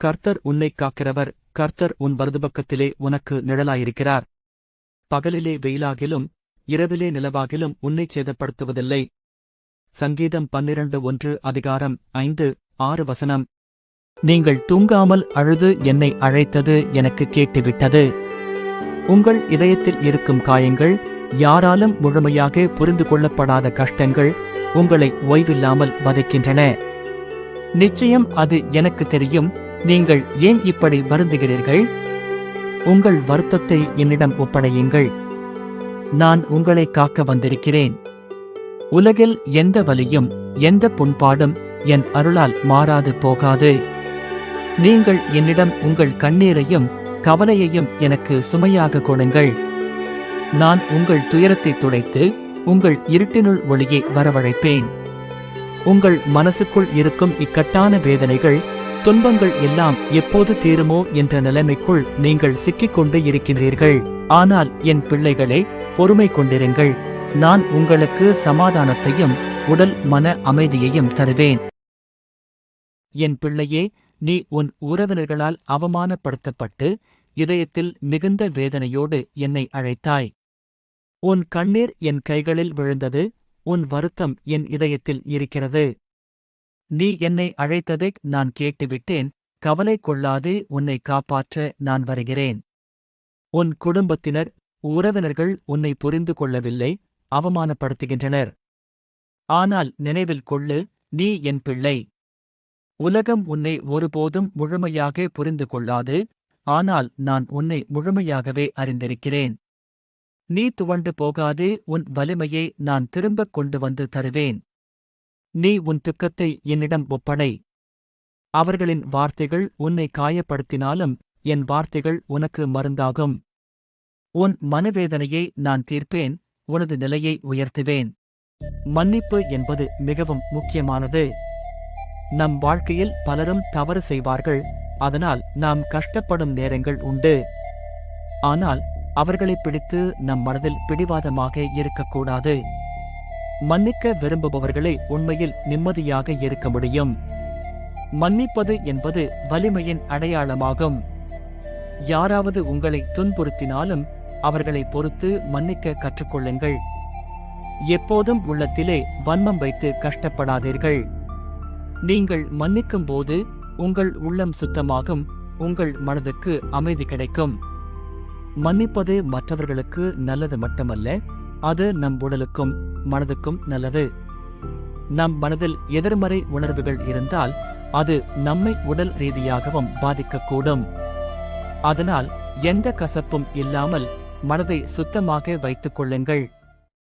கர்த்தர் உன்னைக் காக்கிறவர் கர்த்தர் உன் வலது பக்கத்திலே உனக்கு நிழலாயிருக்கிறார். பகலிலே வெயிலாகிலும் இரவிலே நிலவாகிலும் உன்னைச் சேதப்படுத்துவதில்லை. சங்கீதம் பன்னிரண்டு ஒன்று அதிகாரம் ஐந்து ஆறு வசனம். நீங்கள் தூங்காமல் அழுது என்னை அழைத்தது எனக்கு கேட்டுவிட்டது. உங்கள் இதயத்தில் இருக்கும் காயங்கள் யாராலும் முழுமையாக புரிந்து கொள்ளப்படாத கஷ்டங்கள் உங்களை ஓய்வில்லாமல் வதைக்கின்றன. நிச்சயம் அது எனக்கு தெரியும் நீங்கள் ஏன் இப்படி வருந்துகிறீர்கள்? உங்கள் வருத்தத்தை என்னிடம் ஒப்படையுங்கள். நான் உங்களை காக்க வந்திருக்கிறேன். உலகில் எந்த வலியும் எந்த புண்பாடும் என் அருளால் மாறாது போகாது. நீங்கள் என்னிடம் உங்கள் கண்ணீரையும் கவலையையும் எனக்கு சுமையாக கொடுங்கள். நான் உங்கள் துயரத்தை துடைத்து உங்கள் இருட்டினுள் ஒளியை வரவழைப்பேன். உங்கள் மனசுக்குள் இருக்கும் இக்கட்டான வேதனைகள் துன்பங்கள் எல்லாம் எப்போது தீருமோ என்ற நிலைமைக்குள் நீங்கள் சிக்கிக்கொண்டு இருக்கின்றீர்கள். ஆனால் என் பிள்ளைகளே பொறுமை கொண்டிருங்கள். நான் உங்களுக்கு சமாதானத்தையும் உடல் மன அமைதியையும் தருவேன். என் பிள்ளையே நீ உன் உறவினர்களால் அவமானப்படுத்தப்பட்டு இதயத்தில் மிகுந்த வேதனையோடு என்னை அழைத்தாய். உன் கண்ணீர் என் கைகளில் விழுந்தது உன் வருத்தம் என் இதயத்தில் இருக்கிறது. நீ என்னை அழைத்ததை நான் கேட்டுவிட்டேன். கவலை கொள்ளாதே உன்னை காப்பாற்ற நான் வருகிறேன். உன் குடும்பத்தினர் உறவினர்கள் உன்னை புரிந்து கொள்ளவில்லை அவமானப்படுத்துகின்றனர். ஆனால் நினைவில் கொள்ளு நீ என் பிள்ளை. உலகம் உன்னை ஒருபோதும் முழுமையாக புரிந்து கொள்ளாது ஆனால் நான் உன்னை முழுமையாகவே அறிந்திருக்கிறேன். நீ துவண்டு போகாது உன் வலிமையை நான் திரும்பக் கொண்டு வந்து தருவேன். நீ உன் துக்கத்தை என்னிடம் ஒப்படை. அவர்களின் வார்த்தைகள் உன்னை காயப்படுத்தினாலும் என் வார்த்தைகள் உனக்கு மருந்தாகும். உன் மனவேதனையை நான் தீர்ப்பேன் உனது நிலையை உயர்த்துவேன். மன்னிப்பு என்பது மிகவும் முக்கியமானது. நம் வாழ்க்கையில் பலரும் தவறு செய்வார்கள் அதனால் நாம் கஷ்டப்படும் நேரங்கள் உண்டு. ஆனால் அவர்களை பிடித்து நம் மனதில் பிடிவாதமாக இருக்கக்கூடாது. மன்னிக்க விரும்புபவர்களே உண்மையில் நிம்மதியாக இருக்க முடியும். மன்னிப்பது என்பது வலிமையின் அடையாளமாகும். யாராவது உங்களை துன்புறுத்தினாலும் அவர்களை பொறுத்து மன்னிக்க கற்றுக்கொள்ளுங்கள். எப்போதும் உள்ளத்திலே வன்மம் வைத்து கஷ்டப்படாதீர்கள். நீங்கள் மன்னிக்கும் போது உங்கள் உள்ளம் சுத்தமாகும் உங்கள் மனதுக்கு அமைதி கிடைக்கும். மன்னிப்பது மற்றவர்களுக்கு நல்லது மட்டுமல்ல அது நம் உடலுக்கும் மனதுக்கும் நல்லது. நம் மனதில் எதிர்மறை உணர்வுகள் இருந்தால் அது நம்மை உடல் ரீதியாகவும் பாதிக்கக்கூடும். அதனால் எந்த கசப்பும் இல்லாமல் மனதை சுத்தமாக வைத்துக் கொள்ளுங்கள்.